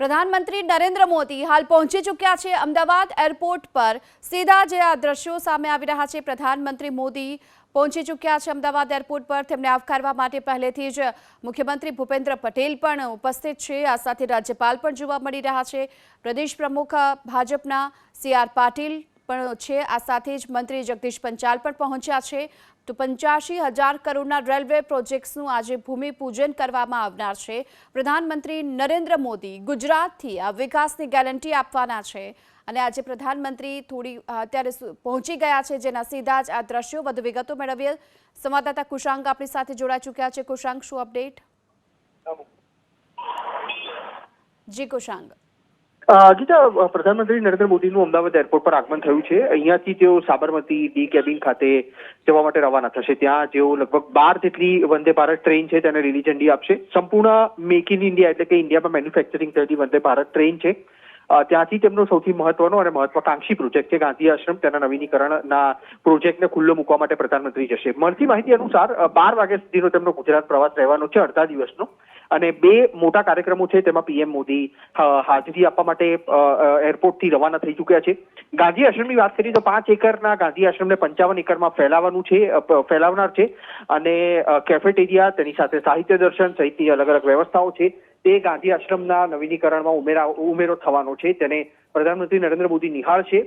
પ્રધાનમંત્રી નરેન્દ્ર મોદી હાલ પહોંચી ચૂક્યા છે અમદાવાદ એરપોર્ટ પર. સીધા જે આ દ્રશ્યો સામે આવી રહ્યા છે, પ્રધાનમંત્રી મોદી પહોંચી ચૂક્યા છે અમદાવાદ એરપોર્ટ પર. તેમને આવકારવા માટે પહેલેથી જ મુખ્યમંત્રી ભૂપેન્દ્ર પટેલ પણ ઉપસ્થિત છે. આ સાથે રાજ્યપાલ પણ જોવા મળી રહ્યા છે. પ્રદેશ પ્રમુખ ભાજપના સી આર પાટીલ પણ છે. આ સાથે જ મંત્રી જગદીશ પંચાલ પણ પહોંચ્યા છે. તો પંચ્યાસી હજાર કરોડના રેલવે પ્રોજેક્ટ્સનું આજે ભૂમિપૂજન કરવામાં આવનાર છે. પ્રધાનમંત્રી નરેન્દ્ર મોદી ગુજરાતથી આ વિકાસની ગેરંટી આપવાના છે. અને આજે પ્રધાનમંત્રી થોડી અત્યારે પહોંચી ગયા છે જેના સીધા જ આ દ્રશ્યો વધુ વિગતો મેળવીએ. સંવાદદાતા કુશાંક આપણી સાથે જોડાઈ ચૂક્યા છે. કુશાંક શું અપડેટ? જી કુશાંક. ગીતા પ્રધાનમંત્રી નરેન્દ્ર મોદીનું અમદાવાદ એરપોર્ટ પર આગમન થયું છે. અહીંયાથી તેઓ સાબરમતી, ડી કેબિન ખાતે જવા માટે રવાના થશે. ત્યાં જેઓ લગભગ બાર જેટલી વંદે ભારત ટ્રેન છે તેને લીલી ઝંડી આપશે. સંપૂર્ણ મેક ઇન ઇન્ડિયા એટલે કે ઇન્ડિયામાં મેન્યુફેક્ચરિંગ થયેલી વંદે ભારત ટ્રેન છે. ત્યાંથી તેમનો સૌથી મહત્વનો અને મહત્વાકાંક્ષી પ્રોજેક્ટ છે ગાંધી આશ્રમ. તેના નવીનીકરણના પ્રોજેક્ટને ખુલ્લો મૂકવા માટે પ્રધાનમંત્રી જશે. મળતી માહિતી અનુસાર બાર વાગ્યા સુધીનો તેમનો ગુજરાત પ્રવાસ રહેવાનો છે, અડધા દિવસનો. અને બે મોટા કાર્યક્રમો છે, તેમાં પીએમ મોદી હાજરી આપવા માટે એરપોર્ટથી રવાના થઈ ચૂક્યા છે. ગાંધી આશ્રમની વાત કરીએ તો પાંચ એકરના ગાંધી આશ્રમને પંચાવન એકરમાં ફેલાવાનું છે ફેલાવનાર છે. અને કેફેટેરિયા તેની સાથે સાહિત્ય દર્શન, સહિતની અલગ અલગ વ્યવસ્થાઓ છે. તે ગાંધી આશ્રમના નવીનીકરણમાં ઉમેરા ઉમેરો થવાનો છે. તેને પ્રધાનમંત્રી નરેન્દ્ર મોદી નિહાળશે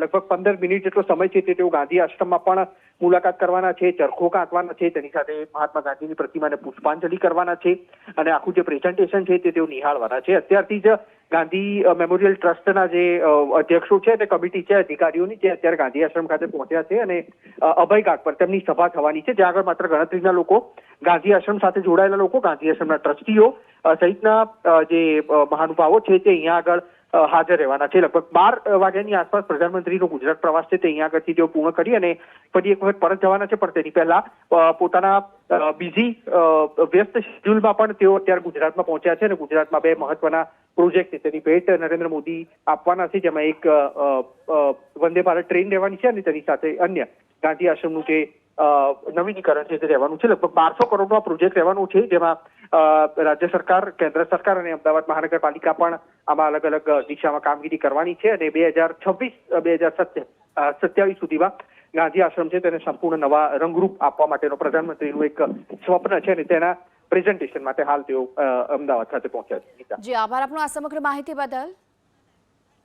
લગભગ પંદર મિનિટ જેટલો સમય છે તે તેઓ ગાંધી આશ્રમમાં પણ મુલાકાત કરવાના છે, ચરખો કાંકવાના છે, તેની સાથે મહાત્મા ગાંધીની પ્રતિમાને પુષ્પાંજલિ કરવાના છે અને આખું જે પ્રેઝન્ટેશન છે તે તેઓ નિહાળવાના છે. અત્યારથી જ ગાંધી મેમોરિયલ ટ્રસ્ટના જે અધ્યક્ષો છે તે કમિટી છે, અધિકારીઓની જે અત્યારે ગાંધી આશ્રમ ખાતે પહોંચ્યા છે અને અભયઘાટ અભય ઘાટ પર તેમની સભા થવાની છે. જ્યાં આગળ માત્ર ગણતરીના લોકો, ગાંધી આશ્રમ સાથે જોડાયેલા લોકો, ગાંધી આશ્રમના ટ્રસ્ટીઓ સહિતના જે મહાનુભાવો છે તે અહીંયા આગળ હાજર રહેવાના છે. લગભગ બાર વાગ્યાની આસપાસ પ્રધાનમંત્રીનો ગુજરાત પ્રવાસ છે તે અહીંયા આગળથી તેઓ પૂર્ણ કરી અને ફરી એક વખત પરત જવાના છે. પણ તેની પહેલા પોતાના બીજી વ્યસ્ત શેડ્યુલમાં પણ તેઓ અત્યારે ગુજરાતમાં પહોંચ્યા છે અને ગુજરાતમાં બે મહત્વના પ્રોજેક્ટ છે. તેની ભેટ નરેન્દ્ર મોદી આપવાના છે, જેમાં એક વંદે ભારત ટ્રેન રહેવાની છે અને તેની સાથે અન્ય ગાંધી આશ્રમનું જે નવીનીકરણ છે તે રહેવાનું છે. લગભગ બારસો કરોડનો આ પ્રોજેક્ટ રહેવાનો છે, જેમાં રાજ્ય સરકાર, કેન્દ્ર સરકાર અને અમદાવાદ મહાનગરપાલિકા પણ આમાં અલગ અલગ દિશામાં કામગીરી કરવાની છે અને બે હજાર છવ્વીસ બે હજાર સત્યાવીસ સુધીમાં ગાંધી આશ્રમ છે, તેને સંપૂર્ણ નવા રંગરૂપ આપવા માટેનો પ્રધાનમંત્રીનું એક સ્વપ્ન છે અને તેના પ્રેઝન્ટેશન માટે હાલ તેઓ અમદાવાદ ખાતે પહોંચ્યા છે. આભાર આપનો આ સમગ્ર માહિતી બદલ.